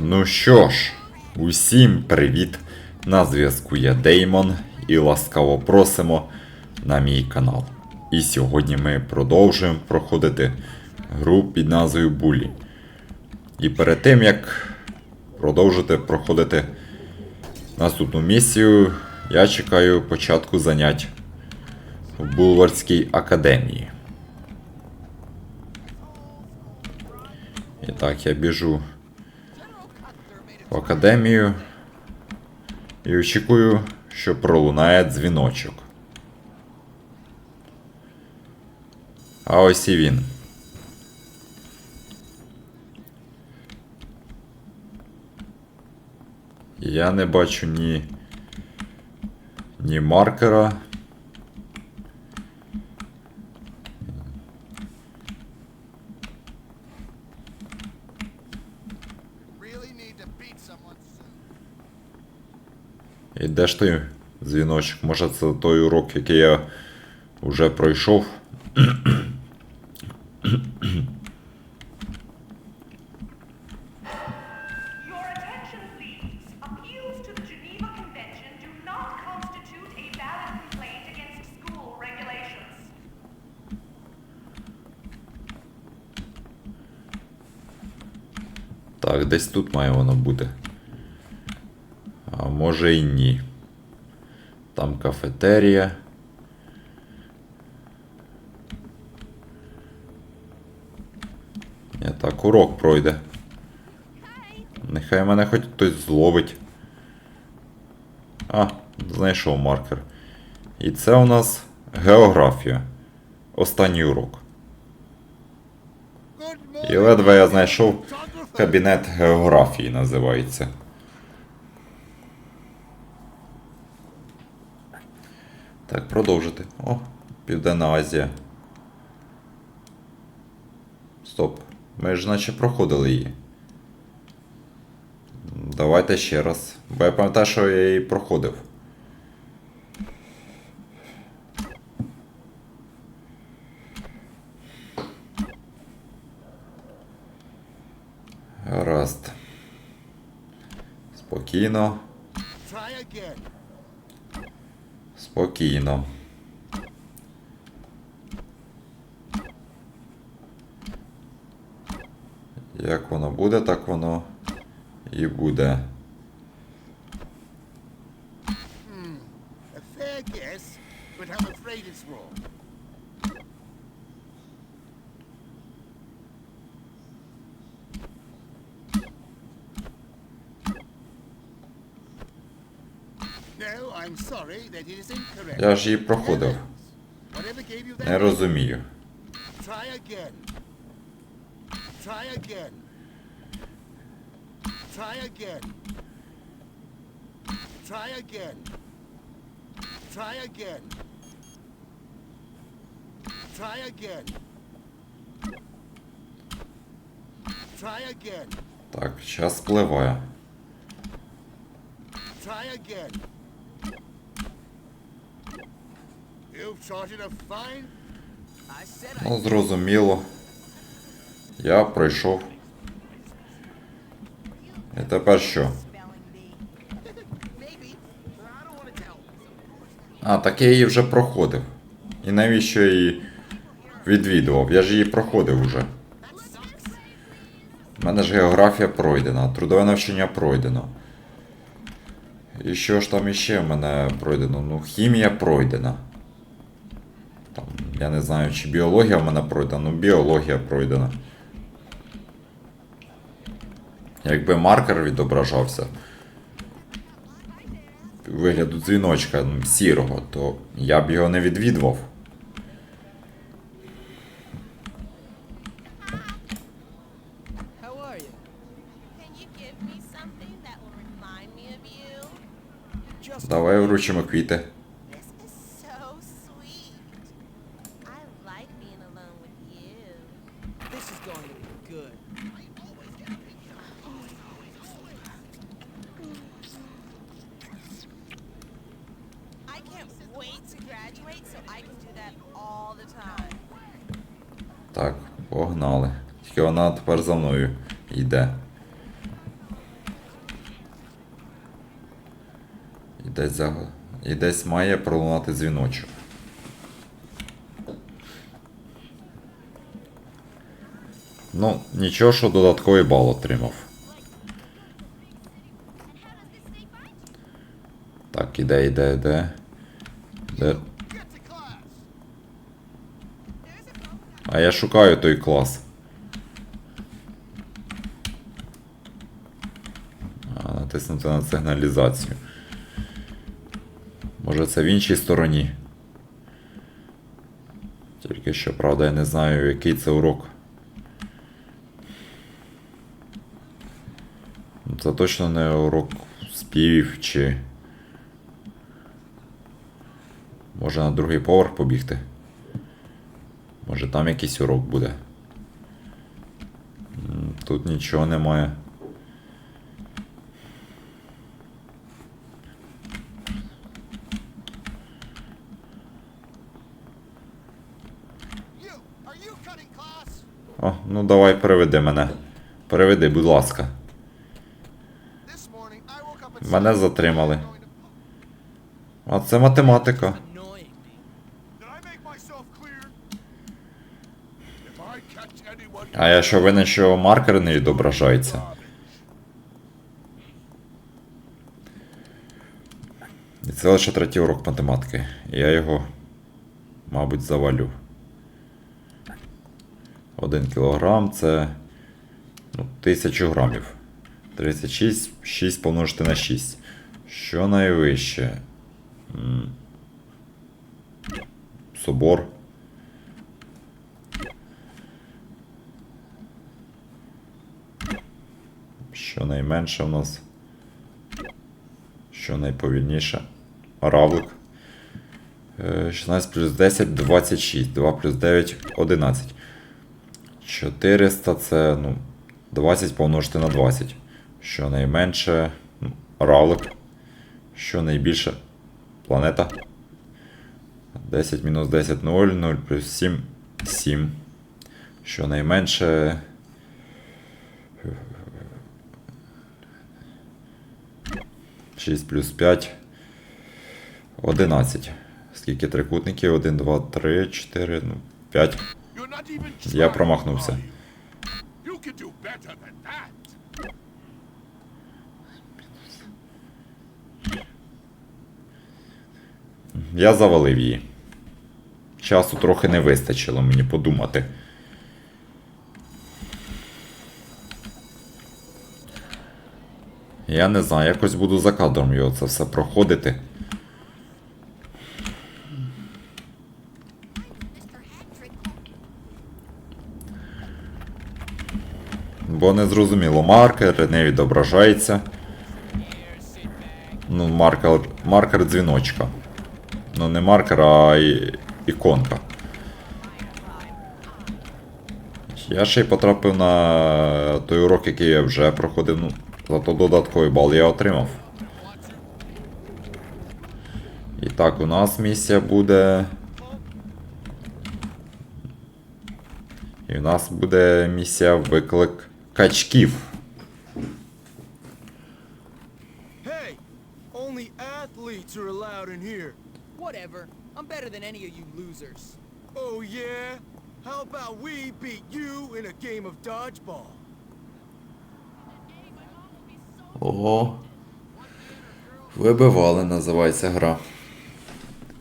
Ну що ж, усім привіт! На зв'язку я Деймон і ласкаво просимо на мій канал. І сьогодні ми продовжуємо проходити гру під назвою Булі. І перед тим як продовжити проходити наступну місію, я чекаю початку занять в Булварській академії. І так, я біжу в академію і очікую, що пролунає дзвіночок. А ось і він. Я не бачу ні, ні маркера. Really need to beat someone soon. І де ж той дзвіночок? Може це той урок, який я вже пройшов. Так, десь тут має воно бути. А може і ні. Там кафетерія. Ні, так, урок пройде. Нехай мене хоч хтось зловить. А, знайшов маркер. І це у нас географія. Останній урок. І ледве я знайшов кабінет географії називається. Так, продовжити. О, Південна Азія. Стоп. Ми ж наче проходили її. Давайте ще раз. Бо я пам'ятаю, що я її проходив. Гаразд. Спокійно, спокійно. Як воно буде, так воно і буде. Я ж її проходив. Не розумію. Так, час спливає. Try again. Ну, зрозуміло. Я пройшов. І тепер що? А, так я її вже проходив. І навіщо я її відвідував? Я ж її проходив уже. У мене ж географія пройдена, трудове навчання пройдено. І що ж там іще в мене пройдено? Ну, хімія пройдена. Я не знаю, чи біологія в мене пройдена, ну біологія пройдена. Якби маркер відображався вигляду дзвіночка ну, сірого, то я б його не відвідував. How are you? wait to graduate so I can do that all the time. Так, погнали. Тільки вона тепер за мною йде. І десь, за... І десь має пролунати дзвіночок. Ну, нічого, що додатковий бал отримав. Так, іде, іде, іде. Class. А я шукаю той клас. А, натиснути на сигналізацію. Може це в іншій стороні. Тільки що, правда, я не знаю, який це урок. Це точно не урок співів чи. Може на другий поверх побігти. Може там якийсь урок буде. Тут нічого немає. О, ну давай переведи мене. Переведи, будь ласка. Мене затримали. А це математика. А я що винен, що маркер не відображається? І це лише третій урок математики. Я його, мабуть, завалю. Один кілограм це ну, тисячу грамів. 36, 6 помножити на 6. Що найвище? Собор. Що найменше в нас. Що найповільніше. Равлик. Е, 16 плюс 10 26. 2 плюс 9 11. 400 це ну, 20 помножити на 20. Що найменше. ну, Равлик. Що найбільше. Планета. 10 мінус 10 0. 0 плюс 7 7. Що найменше. Шість плюс 5. 11. Скільки трикутників? 1, 2, 3, 4, ну, 5. You're not even Я промахнувся. Я завалив її. Часу трохи не вистачило мені подумати. Я не знаю, якось буду за кадром його це все проходити. Бо не зрозуміло, маркер не відображається. Ну, маркер, маркер дзвіночка. Ну, не маркер, а і, іконка. Я ще й потрапив на той урок, який я вже проходив. Ну, зато додатковий бал я отримав. І так, у нас місія буде. І у нас буде місія виклик качків. Only athletes are allowed in here. Whatever. I'm better than any of you losers. Oh yeah? How about we beat you in a game of dodgeball? О. Вибивали, називається гра.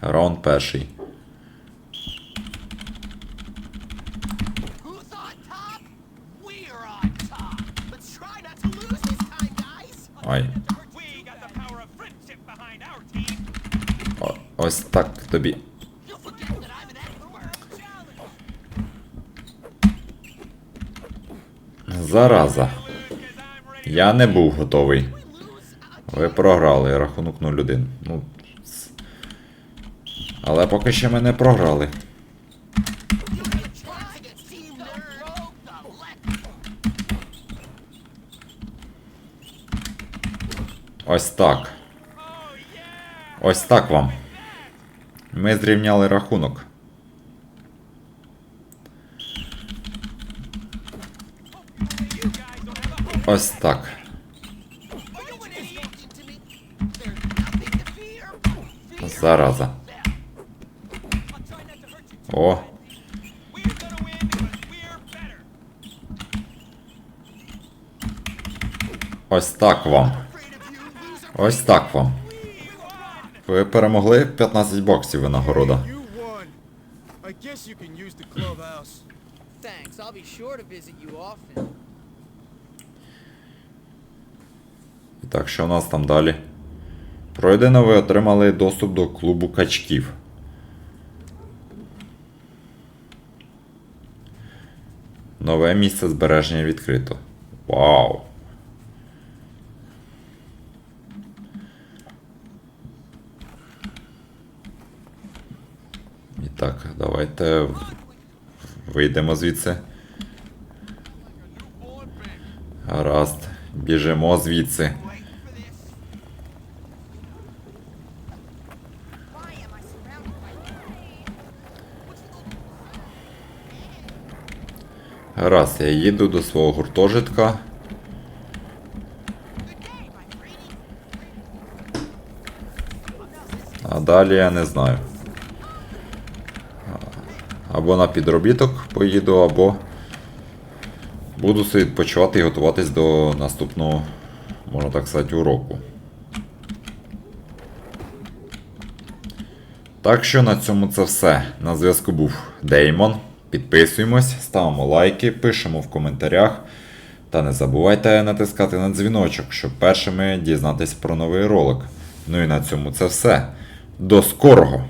Раунд перший. Who's on top? We're on top. Let's try not to lose this time, guys. Ай. We got the power of friendship behind our team. О, ось так тобі. Зараза. Я не був готовий. Ви програли, рахунок 0-1. Ну. Але поки що ми не програли. Ось так. Ось так вам. Ми зрівняли рахунок. Ось так. Are you an idiot to me? There's nothing to fear. Зараза. О, ось так вам. Ось так вам. Ви перемогли 15 боксів винагорода. Thanks, I'll be sure to visit you often. І так, що у нас там далі? Пройдено, ви отримали доступ до клубу качків. Нове місце збереження відкрито. Вау! І так, давайте вийдемо звідси. Гаразд, біжимо звідси. Гаразд, я їду до свого гуртожитка. А далі я не знаю. Або на підробіток поїду, або буду собі відпочивати і готуватись до наступного, можна так сказати, уроку. Так що на цьому це все. На зв'язку був Деймон. Підписуємось, ставимо лайки, пишемо в коментарях. Та не забувайте натискати на дзвіночок, щоб першими дізнатися про новий ролик. Ну і на цьому це все. До скорого!